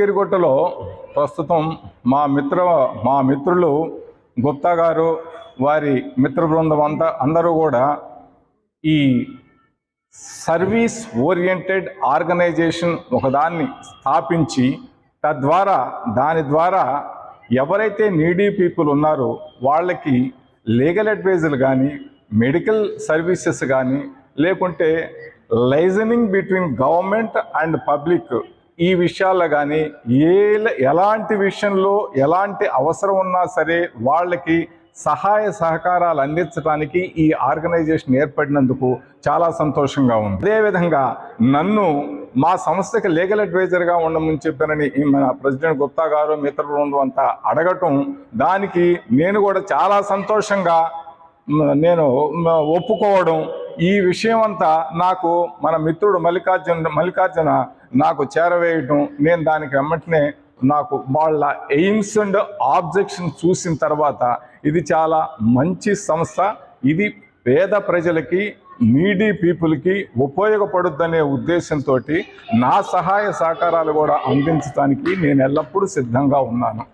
కిరిగుట్టలో ప్రస్తుతం మా మిత్ర మా మిత్రులు గుప్తా గారు వారి మిత్ర బృందం అంతా అందరూ కూడా ఈ సర్వీస్ ఓరియంటెడ్ ఆర్గనైజేషన్ ఒకదాన్ని స్థాపించి తద్వారా దాని ద్వారా ఎవరైతే నీడీ పీపుల్ ఉన్నారో వాళ్ళకి లీగల్ అడ్వైజులు కానీ మెడికల్ సర్వీసెస్ కానీ లేకుంటే liaisoning between government and public ఈ విషయాల్లో కానీ ఏ ఎలాంటి విషయంలో ఎలాంటి అవసరం ఉన్నా సరే వాళ్ళకి సహాయ సహకారాలు అందించడానికి ఈ ఆర్గనైజేషన్ ఏర్పడినందుకు చాలా సంతోషంగా ఉంది. అదేవిధంగా నన్ను మా సంస్థకి లీగల్ అడ్వైజర్గా ఉండమని చెప్పానని మన ప్రెసిడెంట్ గుప్తా గారు మిత్ర బృందం అంతా అడగటం దానికి నేను కూడా చాలా సంతోషంగా నేను ఒప్పుకోవడం ఈ విషయం అంతా నాకు మన మిత్రుడు మల్లికార్జున మల్లికార్జున నాకు చేరవేయటం నేను దానికి వెంబటనే నాకు వాళ్ళ ఎయిమ్స్ అండ్ ఆబ్జెక్షన్ చూసిన తర్వాత ఇది చాలా మంచి సంస్థ. ఇది పేద ప్రజలకి నీడీ పీపుల్కి ఉపయోగపడుద్దనే ఉద్దేశంతో నా సహాయ సహకారాలు కూడా అందించడానికి నేను ఎల్లప్పుడూ సిద్ధంగా ఉన్నాను.